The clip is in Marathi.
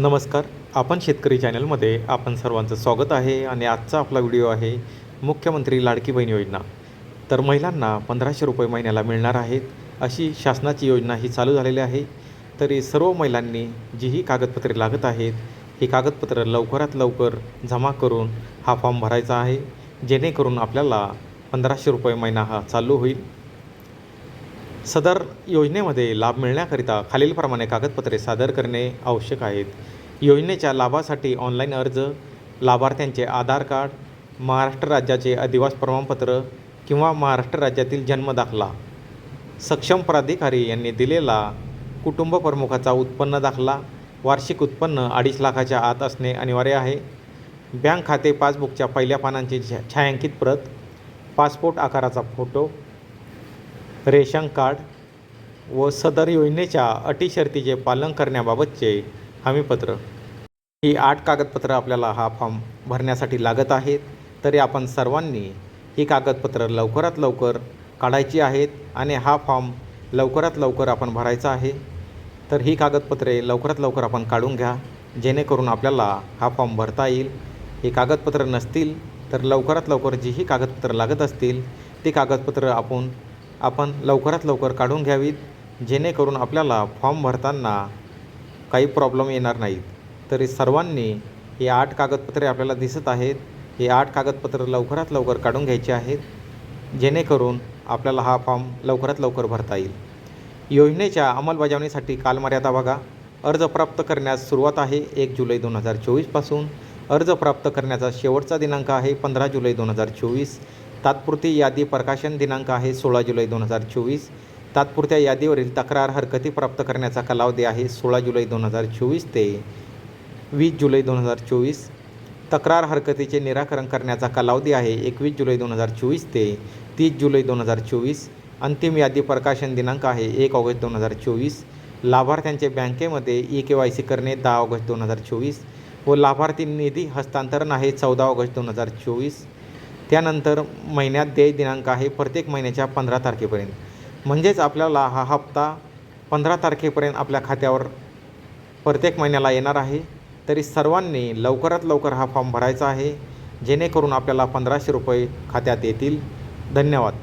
नमस्कार. आपण शेतकरी चॅनलमध्ये आपण सर्वांचं स्वागत आहे आणि आजचा आपला व्हिडिओ आहे मुख्यमंत्री लाडकी बहीण योजना. तर महिलांना पंधराशे रुपये महिन्याला मिळणार आहेत अशी शासनाची योजना ही चालू झालेली आहे. तरी सर्व महिलांनी जी ही कागदपत्रे लागत आहेत ही कागदपत्रं लवकरात लवकर जमा करून हा फॉर्म भरायचा आहे. जेणेकरून आपल्याला पंधराशे रुपये महिना हा चालू होईल. सदर योजनेमध्ये लाभ मिळण्याकरिता खालीलप्रमाणे कागदपत्रे सादर करणे आवश्यक आहेत. योजनेच्या लाभासाठी ऑनलाईन अर्ज लाभार्थ्यांचे आधार कार्ड महाराष्ट्र राज्याचे अधिवास प्रमाणपत्र किंवा महाराष्ट्र राज्यातील जन्मदाखला सक्षम प्राधिकारी यांनी दिलेला कुटुंब प्रमुखाचा उत्पन्न दाखला वार्षिक उत्पन्न अडीच लाखाच्या आत असणे अनिवार्य आहे. बँक खाते पासबुकच्या पहिल्या पानांची छा छायांकित प्रत पासपोर्ट आकाराचा फोटो रेशन कार्ड व सदर योजनेच्या अटी शर्तीचे पालन करण्याबाबतचे हमीपत्र. ही आठ कागदपत्रं आपल्याला हा फॉर्म भरण्यासाठी लागत आहेत. तरी आपण सर्वांनी ही कागदपत्रं लवकरात लवकर काढायची आहेत आणि हा फॉर्म लवकरात लवकर आपण भरायचा आहे. तर ही कागदपत्रे लवकरात लवकर आपण काढून घ्या. जेणेकरून आपल्याला हा फॉर्म भरता येईल. ही कागदपत्रं नसतील तर लवकरात लवकर जी ही कागदपत्रं लागत असतील ती कागदपत्रं आपण आपण लवकरात लवकर काढून घ्यावीत जेणेकरून आपल्याला फॉर्म भरताना काही प्रॉब्लेम येणार नाहीत. तरी सर्वांनी हे आठ कागदपत्रे आपल्याला दिसत आहेत. हे आठ कागदपत्रं लवकरात लवकर काढून घ्यायची आहेत जेणेकरून आपल्याला हा फॉर्म लवकरात लवकर भरता येईल. योजनेच्या अंमलबजावणीसाठी कालमर्यादा बघा. अर्ज प्राप्त करण्यास सुरुवात आहे एक जुलै दोन हजार चोवीसपासून अर्ज प्राप्त करण्याचा शेवटचा दिनांक आहे पंधरा जुलै दोन हजार चोवीस. तात्पुरती यादी प्रकाशन दिनांक आहे सोळा जुलै दोन हजार चोवीस. तात्पुरत्या यादीवरील तक्रार हरकती प्राप्त करण्याचा कालावधी आहे सोळा जुलै दोन हजार चोवीस ते वीस जुलै दोन हजार चोवीस. तक्रार हरकतीचे निराकरण करण्याचा कालावधी आहे एकवीस जुलै दोन हजार चोवीस ते तीस जुलै दोन हजार चोवीस. अंतिम यादी प्रकाशन दिनांक आहे एक ऑगस्ट दोन हजार चोवीस. लाभार्थ्यांचे बँकेमध्ये ई के वाय सी करणे दहा ऑगस्ट दोन हजार चोवीस व लाभार्थी निधी हस्तांतरण आहे चौदा ऑगस्ट दोन हजार चोवीस. त्यानंतर महिन्यात देय दिनांक आहे प्रत्येक महिन्याच्या पंधरा तारखेपर्यंत. म्हणजेच आपल्याला हा हप्ता पंधरा तारखेपर्यंत आपल्या खात्यावर प्रत्येक महिन्याला येणार आहे. तरी सर्वांनी लवकरात लवकर हा फॉर्म भरायचा आहे. जेणेकरून आपल्याला पंधराशे रुपये खात्यात येतील. धन्यवाद.